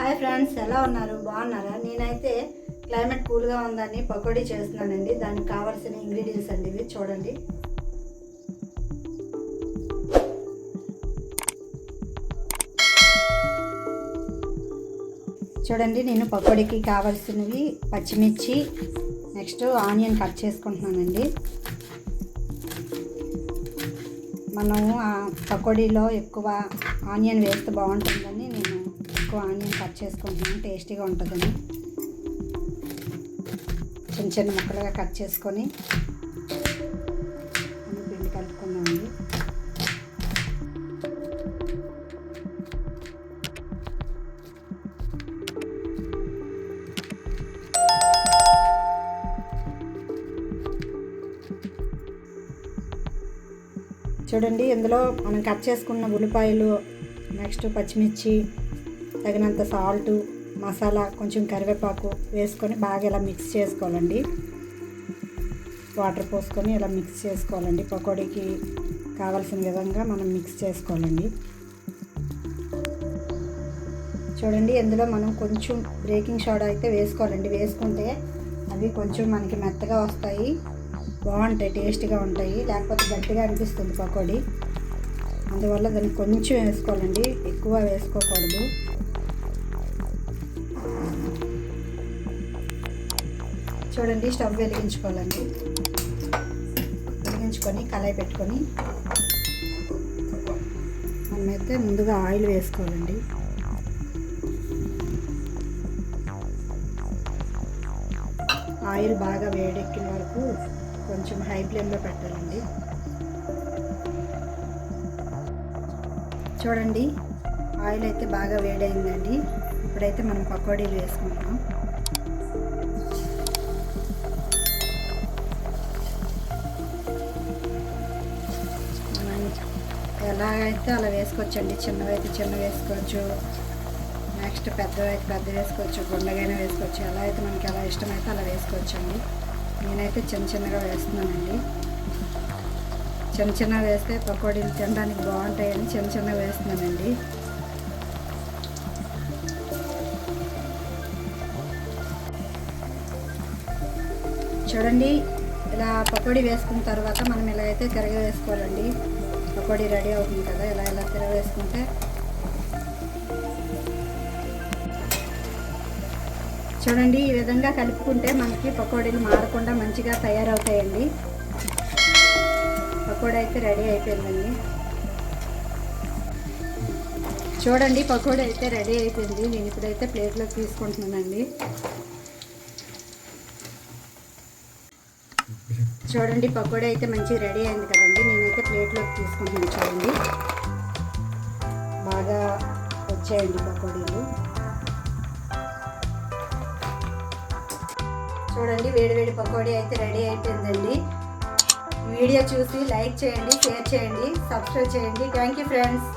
Hi friends ఎలా ఉన్నారు? బాగున్నారా? నేనైతే క్లైమేట్ కూల్గా ఉందని పకోడీ చేస్తున్నానండి. దానికి కావాల్సిన ఇంగ్రీడియంట్స్ అండి ఇవి. చూడండి. చూడండి నేను పకోడీకి కావాల్సినవి పచ్చిమిర్చి నెక్స్ట్ ఆనియన్ కట్ చేసుకుంటున్నానండి. మనము ఆ పకోడీలో ఎక్కువ ఆనియన్ వేస్తే బాగుంటుందని నేను ఎక్కువ ఆనియన్ కట్ చేసుకుంటున్నాను టేస్టీగా ఉంటుందని. చిన్న చిన్న ముక్కలుగా కట్ చేసుకొని పిండి కలుపుకుందామండి. చూడండి ఇందులో మనం కట్ చేసుకున్న ఉల్లిపాయలు నెక్స్ట్ పచ్చిమిర్చి తగినంత సాల్ట్ మసాలా కొంచెం కరివేపాకు వేసుకొని బాగా ఇలా మిక్స్ చేసుకోవాలండి. వాటర్ పోసుకొని ఇలా మిక్స్ చేసుకోవాలండి. పకోడీకి కావాల్సిన విధంగా మనం మిక్స్ చేసుకోవాలండి. చూడండి ఇందులో మనం కొంచెం బ్రేకింగ్ సోడా అయితే వేసుకోవాలండి. వేసుకుంటే అవి కొంచెం మనకి మెత్తగా వస్తాయి బాగుంటాయి టేస్ట్గా ఉంటాయి. లేకపోతే గట్టిగా అనిపిస్తుంది పకోడీ. అందువల్ల దాన్ని కొంచెం వేసుకోవాలండి. ఎక్కువ వేసుకోకూడదు. చూడండి స్టవ్ వెలిగించుకోవాలండి. వెలిగించుకొని కళాయి పెట్టుకొని మనమైతే ముందుగా ఆయిల్ వేసుకోవాలండి. ఆయిల్ బాగా వేడెక్కిన వరకు కొంచెం హై ఫ్లేమ్లో పెట్టాలండి. చూడండి ఆయిల్ అయితే బాగా వేడైందండి. ఇప్పుడైతే మనం పకోడీలు వేసుకుంటాం ఎలాగైతే అలా వేసుకోవచ్చండి. చిన్నవైతే చిన్న వేసుకోవచ్చు. నెక్స్ట్ పెద్దవైతే పెద్ద వేసుకోవచ్చు. గుండగైనా వేసుకోవచ్చు. ఎలా అయితే మనకి ఎలా ఇష్టమైతే అలా వేసుకోవచ్చండి. నేనైతే చిన్న చిన్నగా వేస్తున్నానండి. చిన్న చిన్నగా వేస్తే పకోడీలు తినడానికి బాగుంటాయని చిన్న చిన్నగా వేస్తున్నానండి. చూడండి ఇలా పకోడీ వేసుకున్న తర్వాత మనం ఇలా అయితే తిరగ వేసుకోవాలండి. పకోడీ రెడీ అవుతుంది కదా ఇలా ఇలా తిరవేసుకుంటే చూడండి ఈ విధంగా కలుపుకుంటే మనకి పకోడీలు మారకుండా మంచిగా తయారవుతాయండి. పకోడీ అయితే రెడీ అయిపోయిందండి. చూడండి పకోడీ అయితే రెడీ అయిపోయింది. నేను ఇప్పుడైతే ప్లేట్లోకి తీసుకుంటున్నానండి. చూడండి పకోడీ అయితే మంచిగా రెడీ అయింది కదండి. నేనైతే ప్లేట్లోకి తీసుకుంటున్నాను చూడండి. బాగా వచ్చాయండి పకోడీలు. చూడండి వేడి వేడి పకోడీ అయితే రెడీ అయిపోయిందండి. వీడియో చూసి లైక్ చేయండి షేర్ చేయండి సబ్స్క్రైబ్ చేయండి. Thank you friends